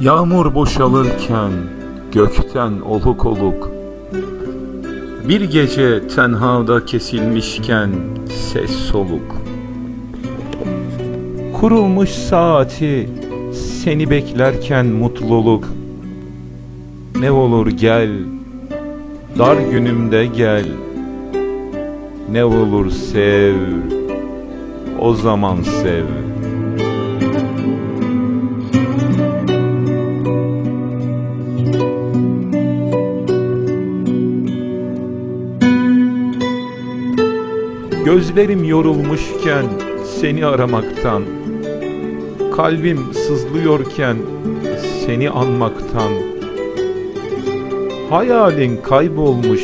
Yağmur boşalırken gökten oluk oluk Bir gece tenhada kesilmişken ses soluk. Kurulmuş saati seni beklerken mutluluk. Ne olur gel dar günümde gel. Ne olur sev o zaman sev Gözlerim yorulmuşken seni aramaktan Kalbim sızlıyorken seni anmaktan Hayalin kaybolmuş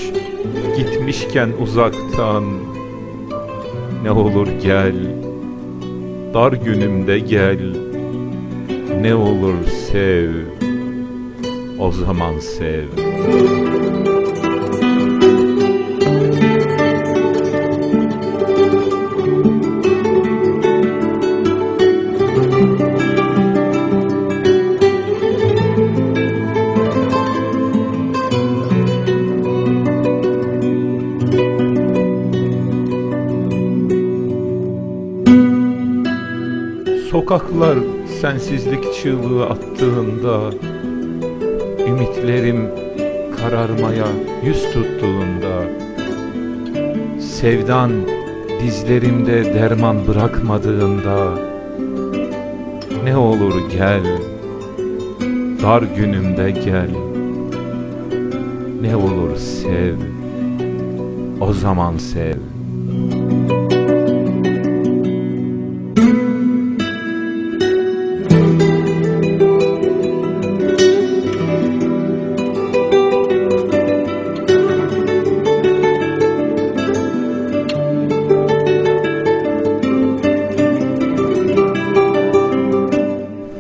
gitmişken uzaktan Ne olur gel dar günümde gel Ne olur sev o zaman sev Sokaklar sensizlik çığlığı attığında Ümitlerim kararmaya yüz tuttuğunda Sevdan dizlerimde derman bırakmadığında Ne olur gel Dar günümde gel Ne olur sev O zaman sev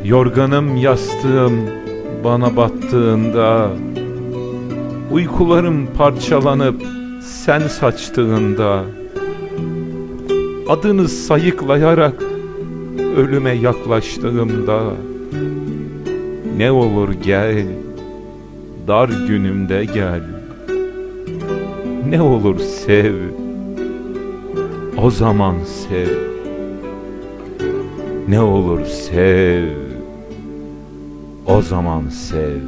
Yorganım yastığım bana battığında Uykularım parçalanıp sen saçtığında Adını sayıklayarak ölüme yaklaştığımda Ne olur gel dar günümde gel. Ne olur sev o zaman sev. Ne olur sev O zaman sev